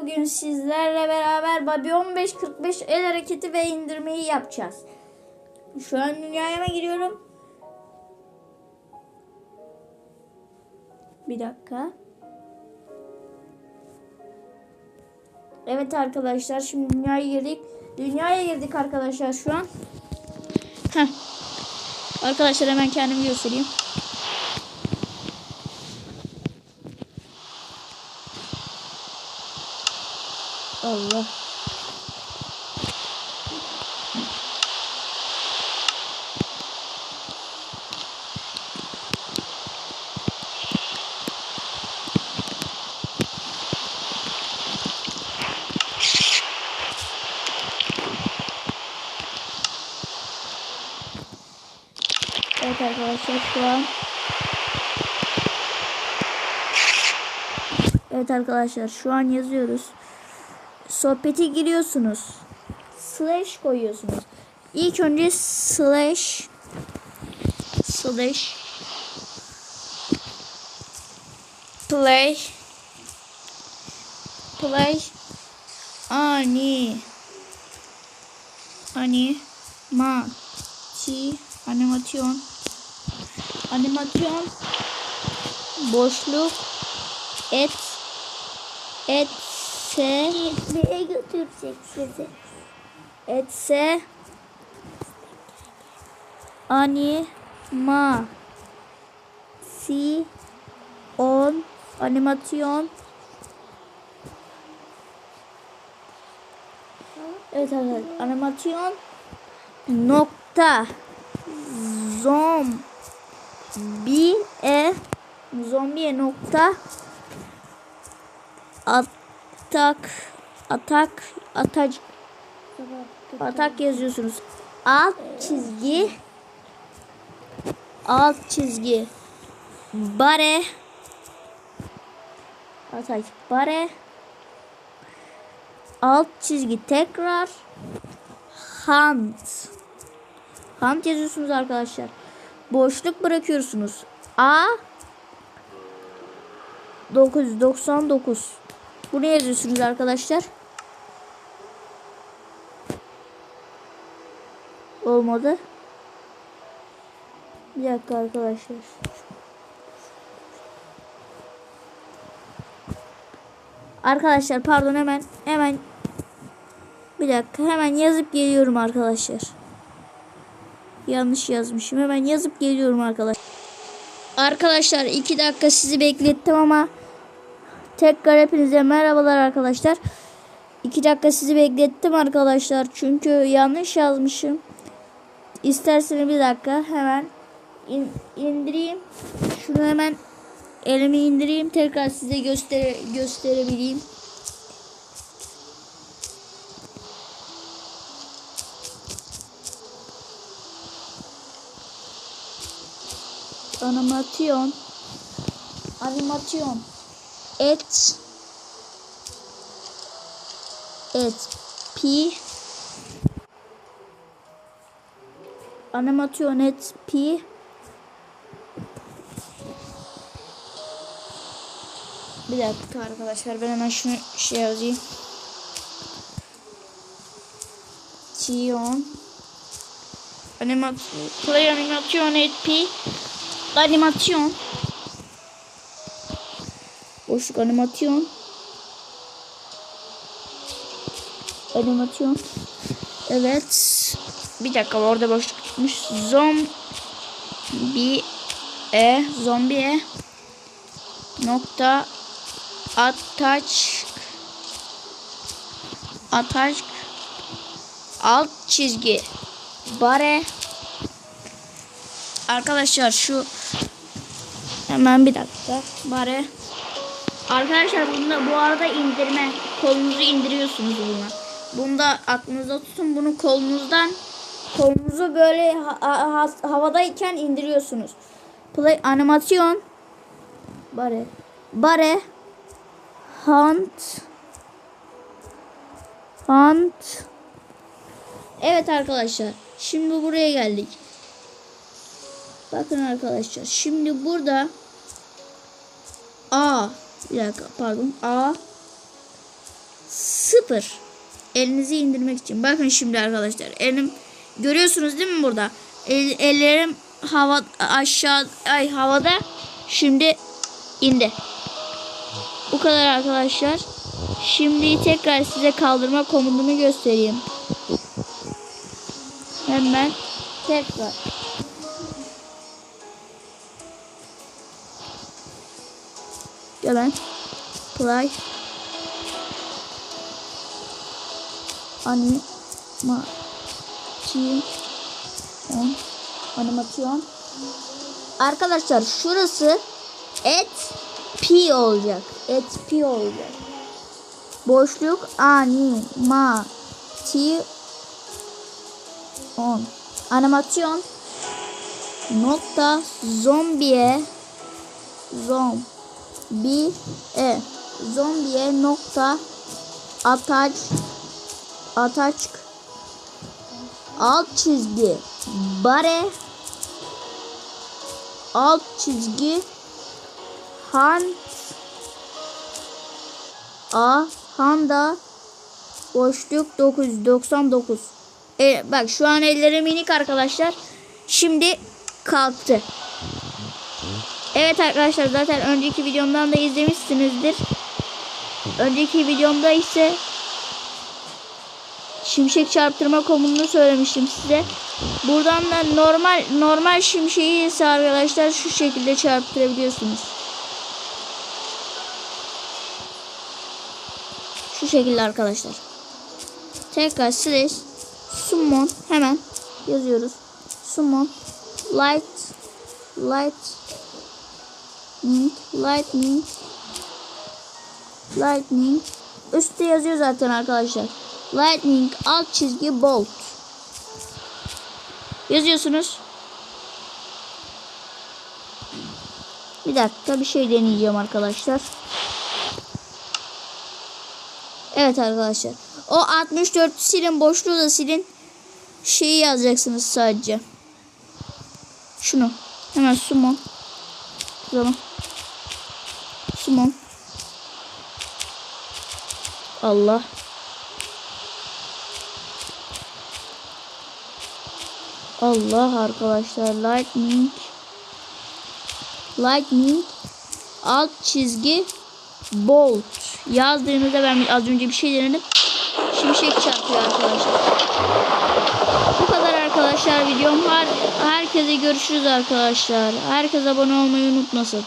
Bugün sizlerle beraber Babi 1545 el hareketi ve indirmeyi yapacağız. Şu an dünyaya giriyorum? Bir dakika. Evet arkadaşlar şimdi dünyaya girdik. Dünyaya girdik arkadaşlar şu an. Heh. Arkadaşlar hemen kendimi göstereyim. Allah. Evet arkadaşlar şu an Evet arkadaşlar şu an yazıyoruz. Sohbete giriyorsunuz. Slash koyuyorsunuz. İlk önce slash slash play play ani ani ma ti animasyon animasyon boşluk et et se Nereye götürecek sizi? etse ani ma si on animasyon. Evet evet animasyon nokta zombi e zombiye nokta atak. Atak. Atac atak yazıyorsunuz. Alt çizgi. Alt çizgi. Bare. Atak. Bare. Alt çizgi tekrar. Hunt hunt yazıyorsunuz arkadaşlar. Boşluk bırakıyorsunuz. A. 999 bunu yazıyorsunuz arkadaşlar. Olmadı. Bir dakika arkadaşlar. Arkadaşlar pardon hemen hemen bir dakika hemen yazıp geliyorum arkadaşlar. Yanlış yazmışım. Hemen yazıp geliyorum arkadaşlar. Arkadaşlar iki dakika sizi beklettim ama tekrar hepinize merhabalar arkadaşlar. İki dakika sizi beklettim arkadaşlar. Çünkü yanlış yazmışım. İsterseniz bir dakika hemen in, indireyim. Şunu hemen elimi indireyim. Tekrar size göster gösterebileyim. Animasyon. Animasyon. Et. Et. Pi. Animasyon et. Pi. Bir dakika arkadaşlar ben hemen şunu şey yazayım. Tion. Animasyon. Play animasyon et pi. Animasyon. Boşluk animasyon. Animasyon. Evet. Bir dakika orada boşluk tutmuş. Zombi e zombi e nokta ataç ataç alt çizgi bare arkadaşlar şu hemen bir dakika bare arkadaşlar bunda bu arada indirme kolunuzu indiriyorsunuz buna bunda aklınızda tutun bunu kolunuzdan kolunuzu böyle ha- ha- havadayken indiriyorsunuz play animasyon bare bare hunt hunt Evet arkadaşlar. Şimdi buraya geldik. Bakın arkadaşlar. Şimdi burada A Bir dakika pardon. A Sıfır. Elinizi indirmek için. Bakın şimdi arkadaşlar. Elim görüyorsunuz değil mi burada? El- ellerim hava aşağı ay havada. Şimdi indi. Bu kadar arkadaşlar. Şimdi tekrar size kaldırma komutunu göstereyim. Hemen tekrar. Gelen. Play. Animasyon. Animasyon. Arkadaşlar şurası et pi olacak. Et pi olacak. Boşluk anima ti on. Animasyon nokta zombiye zombi e zombiye nokta ataç ataç. Alt çizgi bare. Alt çizgi han. A handa. Boşluk 999 e, bak şu an ellerim minik arkadaşlar. Şimdi kalktı evet arkadaşlar zaten önceki videomdan da izlemişsinizdir önceki videomda ise şimşek çarptırma komutunu söylemiştim size. Buradan da normal normal şimşeği ise arkadaşlar şu şekilde çarptırabiliyorsunuz. Şu şekilde arkadaşlar. Tekrar slash summon hemen yazıyoruz. Summon light light lightning lightning üstte yazıyor zaten arkadaşlar. Lightning alt çizgi bolt. Yazıyorsunuz. Bir dakika bir şey deneyeceğim arkadaşlar. Evet arkadaşlar. O 64 silin boşluğu da silin. Şeyi yazacaksınız sadece. Şunu. Hemen summon. Zaman. Summon. Allah. Allah arkadaşlar lightning lightning alt çizgi bolt yazdığınızda ben az önce bir şey denedim. Şimşek çarpıyor arkadaşlar. Bu kadar arkadaşlar videom her herkese görüşürüz arkadaşlar. Herkes abone olmayı unutmasın